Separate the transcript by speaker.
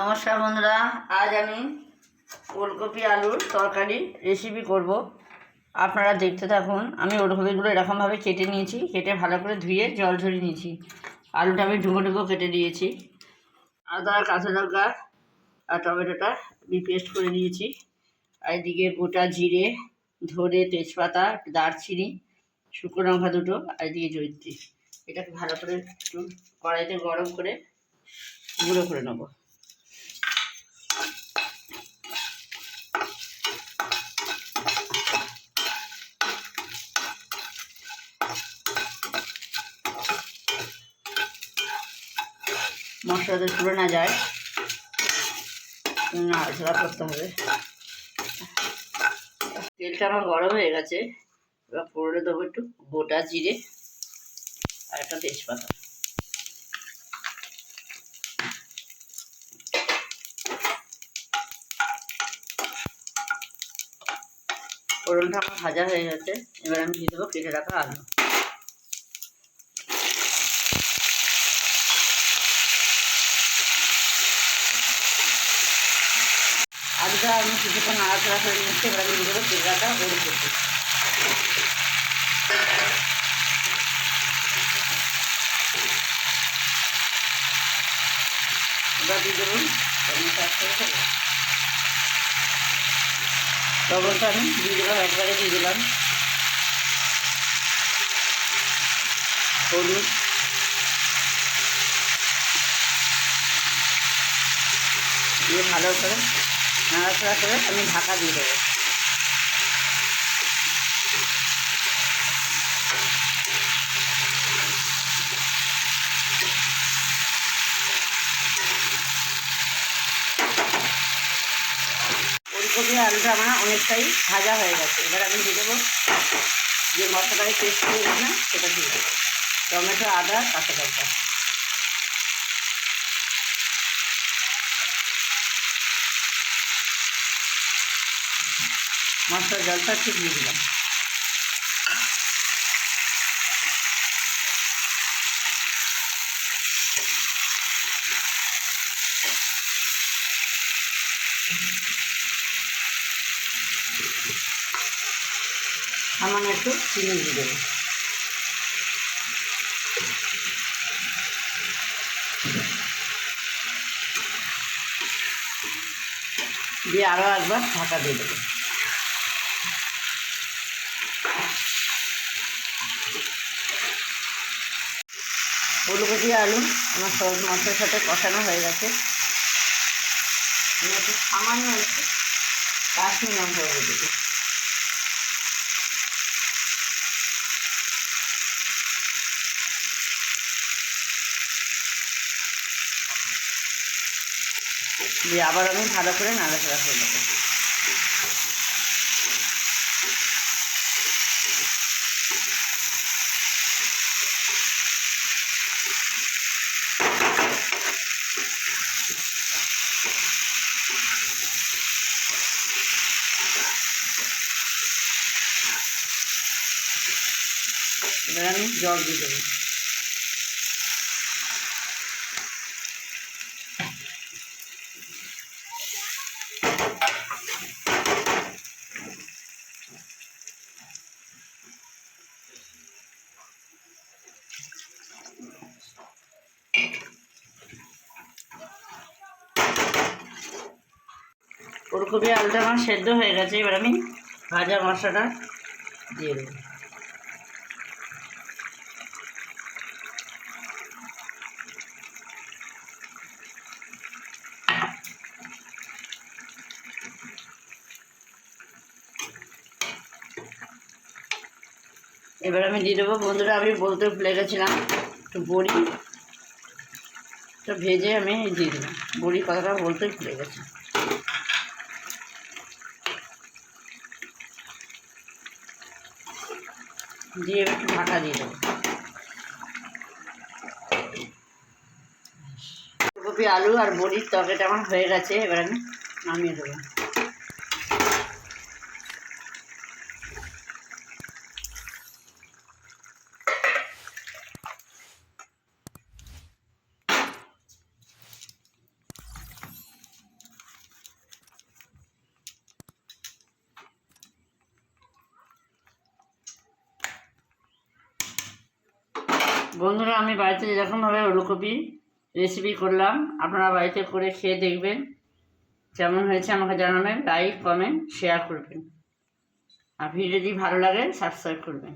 Speaker 1: নমস্কার বন্ধুরা, আজ আমি ওলকপি আলুর তরকারি রেসিপি করব। আপনারা দেখতে থাকুন, আমি ওলকপিগুলো এরকমভাবে কেটে নিয়েছি, কেটে ভালো করে ধুয়ে জল ঝরিয়ে নিয়েছি। আলুটা আমি ডুবো ডুবো কেটে দিয়েছি। আদা, কাঁচা লঙ্কা আর টমেটোটা আমি পেস্ট করে নিয়েছি। আর এদিকে গোটা জিরে ধরে তেজপাতা, দারচিনি, শুকনো লঙ্কা দুটো, আর এদিকে জৈত্রী এটাকে ভালো করে একটু কড়াইতে গরম করে গুঁড়ো করে নেব। মশলাতে পুড়ে না যায়। নাড়াচাড়া করতে হবে। তেলটা আমার গরম হয়ে গেছে। এবার পড়ে দেবো একটু গোটা জিরে আর একটা তেজপাতা। ফোড়নটা আমার ভাজা হয়ে গেছে। এবার আমি দিয়ে দেবো কেটে রাখা আলু। আলুটা আমি কিছুক্ষণ নাড়াচাড়া করে নিচ্ছি এবার আমি দিয়ে দেবো লবণটা আমি দিয়ে একবারে দিয়ে দিলাম হলুদ দিয়ে ভালো করে নাড়াচাড়া করে আমি ঢাকা দিয়ে দেবো। ফুলকপি আলুটা আমার অনেকটাই ভাজা হয়ে গেছে। এবার আমি দিয়ে দেবো যে মশলাটাকে পেস্ট করে দিলাম সেটা দিয়ে দেবো। টমেটো, আদা, কাঁচা লঙ্কা। মশলার জলটা একটু দিয়ে দিলাম। সামান্য একটু চিনি দিয়ে দেবো। দিয়ে আরও একবার ঢাকা দিয়ে দেবো। ফুলকপি আলু আমার সব মশলার সাথে কষানো হয়ে গেছে। সামান্য একটু কাশ্মীর লঙ্কা করে দেবো দিয়ে আবার আমি ভালো করে নাড়াচাড়া করে দেবো এবার আমি জল দিয়ে দেবো। ফুলকপি আলুটা আমার সেদ্ধ হয়ে গেছে, এবার আমি ভাজা মশলাটা দিয়ে দেবো। এবার আমি দিয়ে দেবো। বন্ধুরা, আমি বলতে ভুলে গেছিলাম একটু বড়ি। তো ভেজে আমি দিয়ে দিলাম বড়ি কথাটা বলতে ভুলে গেছি দিয়ে একটু ঢাকা দিয়ে দেবো। ফুলকপি আলু আর বড়ির তরকারিটা আমার হয়ে গেছে। এবার আমি নামিয়ে দেবো। বন্ধুরা, আমি বাড়িতে যেরকমভাবে ওলকপি রেসিপি করলাম, আপনারা বাড়িতে করে খেয়ে দেখবেন। কেমন হয়েছে আমাকে জানাবেন লাইক কমেন্ট শেয়ার করবেন। আর ভিডিও যদি ভালো লাগে সাবস্ক্রাইব করবেন।